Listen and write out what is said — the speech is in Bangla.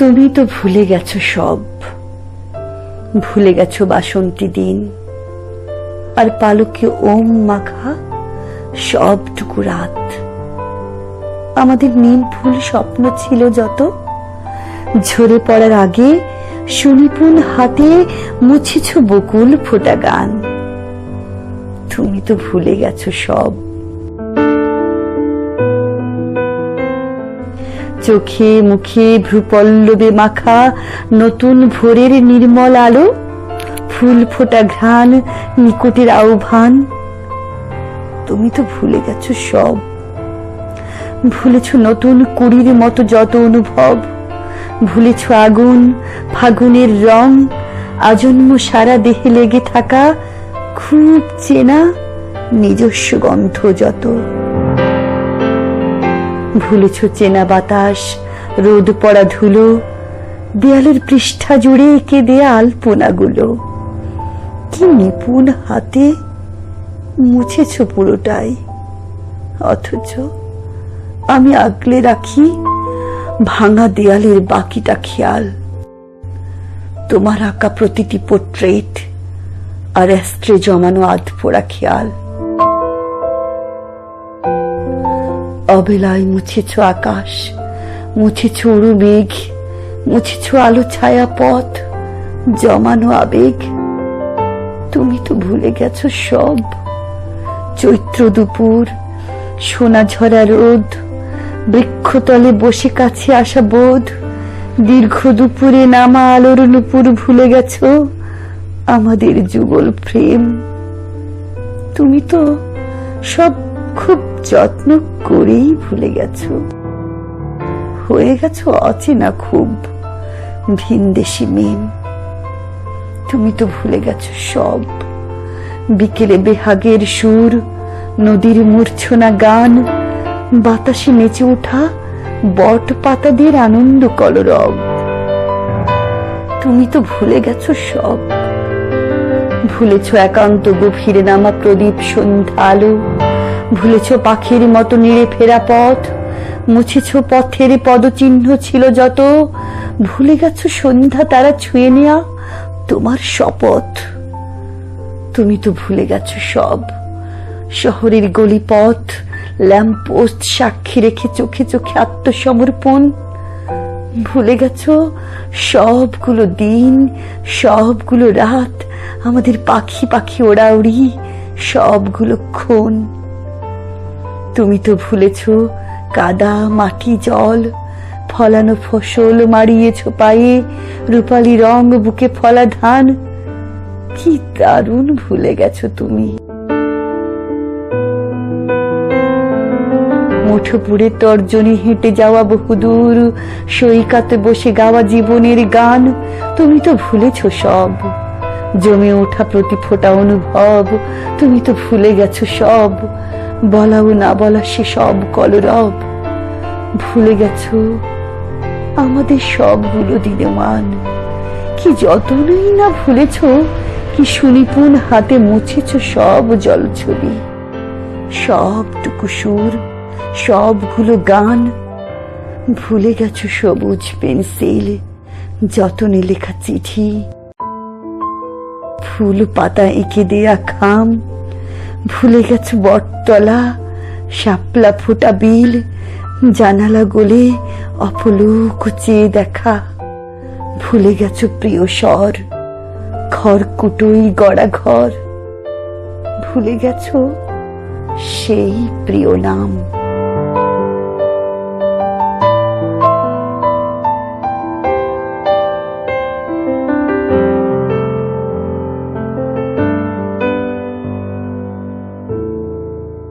তুমি তো ভুলে গেছো সব। ভুলে গেছো বাসন্তী দিন। আর পালকে ওম মাখা সবটুকু রাত। আমাদের নীল ফুল স্বপ্ন ছিল যত। ঝরে পড়ার আগে সুনিপুণ হাতে মুছেছ বকুল ফোটা গান। তুমি তো ভুলে গেছো সব। চোখে মুখে ভ্রুপল্লবে মাখা নতুন ভোরের নির্মল আলো, ফুল ফোটা ঘ্রাণ নিকটের আহ্বান। তুমি তো ভুলে গেছো সব। ভুলেছ নতুন কুড়ির মতো যত অনুভব। ভুলেছ আগুন, ফাগুনের রং, আজন্ম সারা দেহে লেগে থাকা খুব চেনা নিজস্ব গন্ধ যত। ভুলেছ চেনা বাতাস, রোদ পড়া ধুলো, দেয়ালের পৃষ্ঠা জুড়ে এঁকে দেয়া আলপনাগুলো। কি নিপুণ হাতে মুছেছ পুরোটাই। অথচ আমি আগলে রাখি ভাঙা দেয়ালের বাকিটা খেয়াল। তোমার আঁকা প্রতিটি পোর্ট্রেট আর অ্যাস্ট্রে জমানো আধপোড়া খেয়াল। অবেলায় মুছেছ আকাশ, মুছেছ উড়ু মেঘ, মুছেছ আলো ছায়া পথ, জমানো আবেগ। তুমি তো ভুলে গেছো সব। চৈত্র দুপুর, সোনা ঝরা রোদ, বৃক্ষতলে বসে কাছে আসা বোধ। দীর্ঘ দুপুরে নামা আলোর নুপুর ভুলে গেছো আমাদের যুগল প্রেম। তুমি তো সব খুব যত্ন করেই ভুলে গেছো। হয়ে গেছো অচেনা খুব ভিনদেশি মেম তুমি তো ভুলে গেছো সব। বিকেলে বেহাগের সুর, নদীর মূর্ছনা গান, বাতাসে নেচে ওঠা বট পাতাদের আনন্দ কলরব। তুমি তো ভুলে গেছো সব। ভুলেছ একান্ত গভীরে নামা প্রদীপ সন্ধ্যা আলো ভুলেছ পাখির মতো নিড়ে ফেরা পথ? মুছেছ পথের পদচিহ্ন ছিল যত। ভুলে গেছো সন্ধ্যা তারা ছুঁয়ে নেয়া তোমার শপথ। তুমি তো ভুলে গেছ সব। শহরের গলিপথ, ল্যাম্পপোস্ট সাক্ষী রেখে চোখে চোখে আত্মসমর্পণ। ভুলে গেছ সবগুলো দিন, সবগুলো রাত, আমাদের পাখি পাখি ওড়াউড়ি, সবগুলো ক্ষণ। তুমি তো ভুলেছ, কাদা, মাটি, জল, ফলানো ফসল মারিয়েছ পায়ে, রূপালি রং বুকে ফলা ধান। কি দারুণ ভুলে গেছো তুমি। মুঠোপুরে তর্জনী হেঁটে যাওয়া বহুদূর, সৈকাতে বসে গাওয়া জীবনের গান। তুমি তো ভুলেছ সব। জমে ওঠা প্রতি ফোটা অনুভব। তুমি তো ভুলে গেছো সব। বলাও না বলা সে সব কলরব। ভুলে গেছ? আমাদের সবগুলো দিনমান। কি যতনই না ভুলেছ? কি সুনিপুণ হাতে মুছেছ সব জলছবি। সবটুকু সুর, সবগুলো গান। ভুলে গেছ সবুজ পেন্সিল, যতনে লেখা চিঠি। ফুল পাতা এঁকে দেয়া খাম। ভুলে গেছে বটতলা, শাপলা ফোটা বিল, জানালা গলে অপলুক চেয়ে দেখা। ভুলে গেছ প্রিয় স্বর, ঘর কুটুই গড়া ঘর। ভুলে গেছ সেই প্রিয় নাম।